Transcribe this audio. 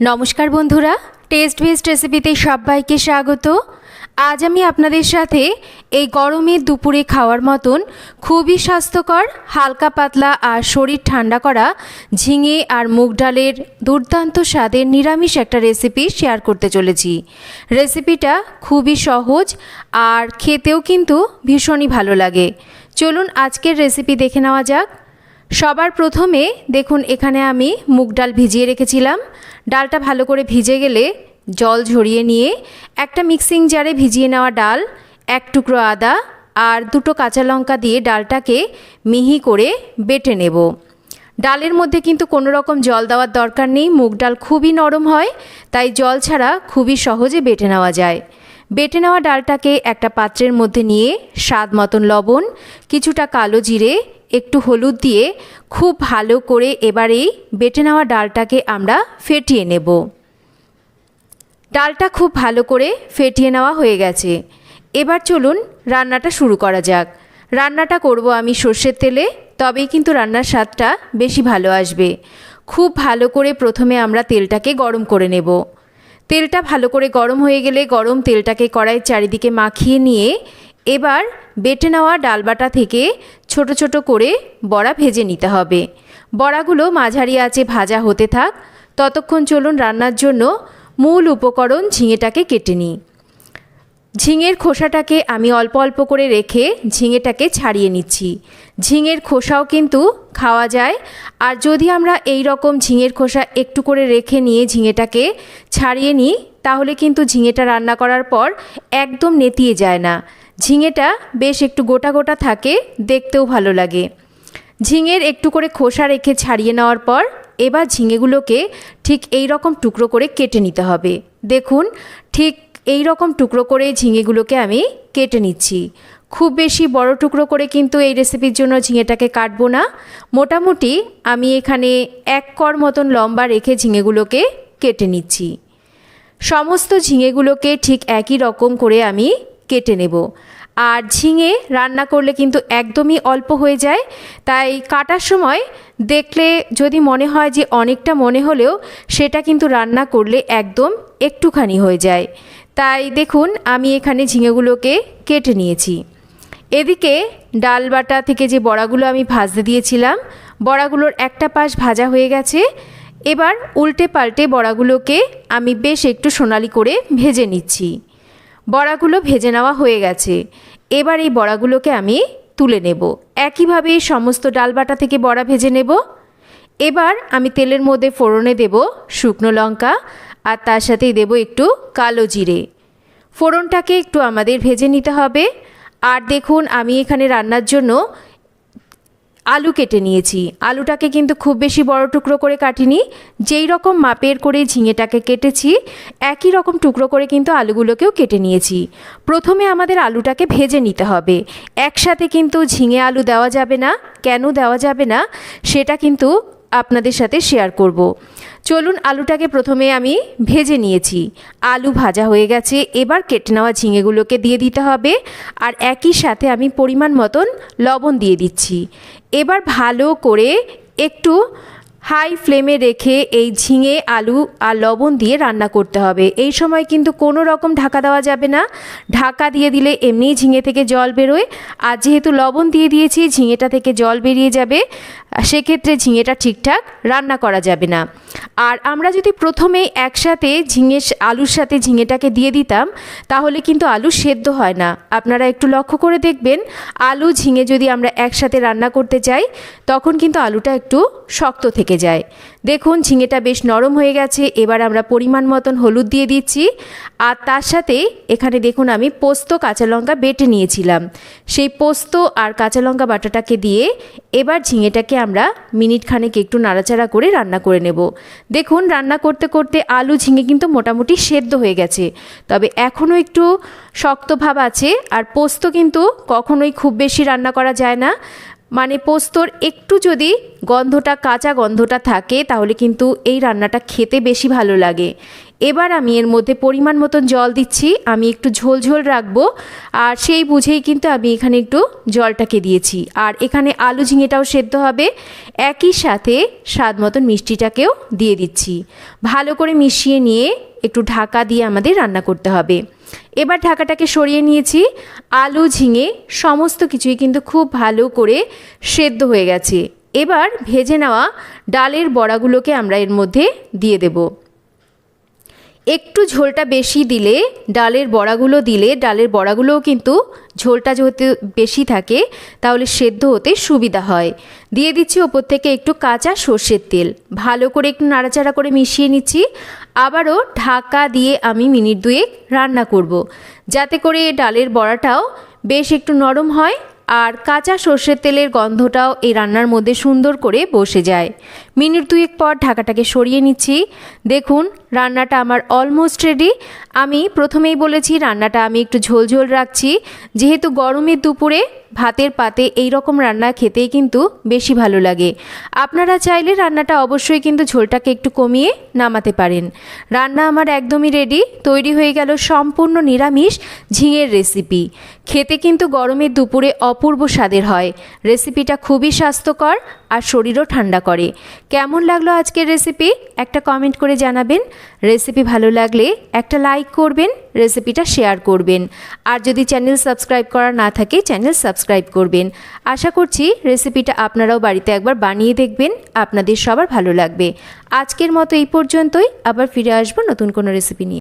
নমস্কার বন্ধুরা test best রেসিপিতে সবাইকে স্বাগত। আজ আমি আপনাদের সাথে এই গরমে দুপুরে খাওয়ার মতন খুবই স্বাস্থ্যকর, হালকা পাতলা আর শরীর ঠান্ডা করা ঝিঙে আর মুগ ডালের দুর্দান্ত স্বাদের নিরামিষ একটা রেসিপি শেয়ার করতে চলেছি। রেসিপিটা খুবই সহজ আর খেতেও কিন্তু ভীষণই ভালো লাগে। চলুন আজকের রেসিপি দেখে নেওয়া যাক। সবার প্রথমে দেখুন, এখানে আমি মুগ ডাল ভিজিয়ে রেখেছিলাম। ডালটা ভালো করে ভিজে গেলে জল ঝরিয়ে নিয়ে একটা মিক্সিং জারে ভিজিয়ে নেওয়া ডাল, এক টুকরো আদা আর দুটো কাঁচা লঙ্কা দিয়ে ডালটাকে মিহি করে বেটে নেব। ডালের মধ্যে কিন্তু কোনো রকম জল দেওয়ার দরকার নেই। মুগ ডাল খুবই নরম হয়, তাই জল ছাড়া খুবই সহজে বেটে নেওয়া যায়। বেটে নেওয়া ডালটাকে একটা পাত্রের মধ্যে নিয়ে স্বাদ মতন লবণ, কিছুটা কালো জিরে একটু হলুদ দিয়ে খুব ভালো করে এবারেই বেটে নেওয়া ডালটাকে আমরা ফেটিয়ে নেব। ডালটা খুব ভালো করে ফেটিয়ে নেওয়া হয়ে গেছে। এবার চলুন রান্নাটা শুরু করা যাক। রান্নাটা করব আমি সর্ষের তেলে, তবেই কিন্তু রান্নার স্বাদটা বেশি ভালো আসবে। খুব ভালো করে প্রথমে আমরা তেলটাকে গরম করে নেব। তেলটা ভালো করে গরম হয়ে গেলে গরম তেলটাকে কড়াইয়ের চারিদিকে মাখিয়ে নিয়ে এবার বেটে নেওয়া ডালবাটা থেকে ছোট ছোট করে বড়া ভেজে নিতে হবে। বড়াগুলো মাঝারি আছে ভাজা হতে থাক। ততক্ষণ চলুন রান্নার জন্য মূল উপকরণ ঝিঙেটাকে কেটে নিই। ঝিঙের খোসাটাকে আমি অল্প অল্প করে রেখে ঝিঙেটাকে ছাড়িয়ে নিচ্ছি। ঝিঙের খোসাও কিন্তু খাওয়া যায়। আর যদি আমরা এই রকম ঝিঙের খোসা একটু করে রেখে নিয়ে ঝিঙেটাকে ছাড়িয়ে নিই, তাহলে কিন্তু ঝিঙেটা রান্না করার পর একদম নেতিয়ে যায় না। ঝিঙেটা বেশ একটু গোটা গোটা থাকে, দেখতেও ভালো লাগে। ঝিঙের একটু করে খোসা রেখে ছাড়িয়ে নেওয়ার পর, এবার ঝিঙেগুলোকে ঠিক এই রকম টুকরো করে কেটে নিতে হবে। দেখুন, ঠিক এই রকম টুকরো করে ঝিঙেগুলোকে আমি কেটে নিচ্ছি। খুব বেশি বড় টুকরো করে কিন্তু এই রেসিপির জন্য ঝিঙেটাকে কাটবো না। মোটামুটি আমি এখানে এক কর মতন লম্বা রেখে ঝিঙেগুলোকে কেটে নিচ্ছি। সমস্ত ঝিঙেগুলোকে ঠিক একই রকম করে আমি কেটে নেব। আর ঝিঙে রান্না করলে কিন্তু একদমই অল্প হয়ে যায়। তাই কাটার সময় দেখলে যদি মনে হয় যে অনেকটা মনে হলেও সেটা কিন্তু রান্না করলে একদম একটুখানি হয়ে যায়। তাই দেখুন, আমি এখানে ঝিঙেগুলোকে কেটে নিয়েছি। এদিকে ডাল বাটা থেকে যে বড়াগুলো আমি ভাজতে দিয়েছিলাম, বড়াগুলোর একটা পাশ ভাজা হয়ে গেছে। এবার উল্টে পাল্টে বড়াগুলোকে আমি বেশ একটু সোনালি করে ভেজে নিচ্ছি। বড়াগুলো ভেজে নেওয়া হয়ে গেছে। এবার এই বড়াগুলোকে আমি তুলে নেব। একইভাবে সমস্ত ডাল বাটা থেকে বড়া ভেজে নেব। এবার আমি তেলের মধ্যে ফোড়নে দেব শুকনো লঙ্কা আর তার সাথেই দেব একটু কালো জিরে। ফোড়নটাকে একটু আমাদের ভেজে নিতে হবে। আর দেখুন, আমি এখানে রান্নার জন্য আলু কেটে নিয়েছি। আলুটাকে কিন্তু খুব বেশি বড় টুকরো করে কাটিনি। যেই রকম মাপের করে ঝিঙেটাকে কেটেছি, একই রকম টুকরো করে কিন্তু আলুগুলোকেও কেটে নিয়েছি। প্রথমে আমাদের আলুটাকে ভেজে নিতে হবে। একসাথে কিন্তু ঝিঙে আলু দেওয়া যাবে না। কেন দেওয়া যাবে না? সেটা কিন্তু আপনাদের সাথে শেয়ার করব। চলুন আলুটাকে প্রথমে আমি ভেজে নিয়েছি। আলু ভাজা হয়ে গেছে, এবার কেটে নেওয়া ঝিঙেগুলোকে দিয়ে দিতে হবে আর একই সাথে আমি পরিমাণ মতন লবণ দিয়ে দিচ্ছি। এবার ভালো করে একটু হাই ফ্লেমে রেখে এই ঝিঙে, আলু আর লবণ দিয়ে রান্না করতে হবে। এই সময় কিন্তু কোনো রকম ঢাকা দেওয়া যাবে না। ঢাকা দিয়ে দিলে এমনিই ঝিঙে থেকে জল বেরোয়। আর যেহেতু লবণ দিয়ে দিয়েছি, ঝিঙেটা থেকে জল বেরিয়ে যাবে। সেক্ষেত্রে ঝিঙেটা ঠিকঠাক রান্না করা যাবে না। আর আমরা যদি প্রথমে একসাথে ঝিঙে আলুর সাথে ঝিঙেটাকে দিয়ে দিতাম, তাহলে কিন্তু আলু সেদ্ধ হয় না। আপনারা একটু লক্ষ্য করে দেখবেন, আলু, ঝিঙে যদি আমরা একসাথে রান্না করতে চাই, তখন কিন্তু আলুটা একটু শক্ত থেকে যায়। দেখুন, ঝিঙেটা বেশ নরম হয়ে গেছে, এবার আমরা পরিমাণ মতন হলুদ দিয়ে দিচ্ছি। আর তার সাথে এখানে দেখুন, আমি পোস্ত, কাঁচা লঙ্কা বেটে নিয়েছিলাম। সেই পোস্ত আর কাঁচা লঙ্কা বাটাটাকে দিয়ে এবার ঝিঙেটাকে আমরা মিনিট খানেক একটু নাড়াচাড়া করে রান্না করে নেব। দেখুন, রান্না করতে করতে আলু, ঝিঙে কিন্তু মোটামুটি সেদ্ধ হয়ে গেছে। তবে এখনও একটু শক্ত ভাব আছে, আর পোস্ত কিন্তু কখনোই খুব বেশি রান্না করা যায় না। মানে পোস্তর একটু যদি গন্ধটা, কাঁচা গন্ধটা থাকে, তাহলে কিন্তু এই রান্নাটা খেতে বেশি ভালো লাগে। এবার আমি এর মধ্যে পরিমাণ মতন জল দিচ্ছি। আমি একটু ঝোল ঝোল রাখব। আর সেই বুঝেই কিন্তু আমি এখানে একটু জলটাকে দিয়েছি। আর এখানে আলু ঝিঙেটাও সেদ্ধ হবে। একই সাথে স্বাদ মতন মিষ্টিটাকেও দিয়ে দিচ্ছি। ভালো করে মিশিয়ে নিয়ে একটু ঢাকা দিয়ে আমাদের রান্না করতে হবে। এবার ঢাকাটাকে সরিয়ে নিয়েছি। আলু, ঝিঙে, সমস্ত কিছুই কিন্তু খুব ভালো করে সেদ্ধ হয়ে গেছে। এবার ভেজে নেওয়া ডালের বড়াগুলোকে আমরা এর মধ্যে দিয়ে দেব। একটু ঝোলটা বেশি দিলে ডালের বড়াগুলো দিলে ডালের বড়াগুলোও কিন্তু ঝোলটা যেহেতু বেশি থাকে, তাহলে সেদ্ধ হতে সুবিধা হয়। দিয়ে দিচ্ছি ওপর থেকে একটু কাঁচা সর্ষের তেল। ভালো করে একটু নাড়াচাড়া করে মিশিয়ে নিচ্ছি। আবারও ঢাকা দিয়ে আমি মিনিট দুয়েক রান্না করব। যাতে করে ডালের বড়াটাও বেশ একটু নরম হয় আর কাঁচা সর্ষের তেলের গন্ধটাও এই রান্নার মধ্যে সুন্দর করে বসে যায় মিনিট দুয়েক পর ঢাকাটাকে সরিয়ে নিচ্ছি। দেখুন, রান্নাটা আমার অলমোস্ট রেডি আমি প্রথমেই বলেছি, রান্নাটা আমি একটু ঝোল ঝোল রাখছি। যেহেতু গরমের দুপুরে ভাতের পাতে এই রকম রান্না খেতেই কিন্তু বেশি ভালো লাগে। আপনারা চাইলে রান্নাটা অবশ্যই কিন্তু ঝোলটাকে একটু কমিয়ে নামাতে পারেন। রান্না আমার একদমই রেডি তৈরি হয়ে গেল সম্পূর্ণ নিরামিষ ঝিঙের রেসিপি খেতে কিন্তু গরমের দুপুরে অপূর্ব স্বাদের হয়। রেসিপিটা খুবই স্বাস্থ্যকর আর শরীরও ঠান্ডা করে। কেমন লাগল আজকের রেসিপি একটা কমেন্ট করে জানাবেন। রেসিপি ভালো লাগলে একটা লাইক করবেন রেসিপিটা শেয়ার করবেন। আর যদি চ্যানেল সাবস্ক্রাইব করা না থাকে চ্যানেল সাবস্ক্রাইব করবেন। আশা করছি রেসিপিটা আপনারাও বাড়িতে একবার বানিয়ে দেখবেন, আপনাদের সবার ভালো লাগবে। আজকের মতো এই পর্যন্তই। আবার ফিরে আসব নতুন কোনো রেসিপি নিয়ে।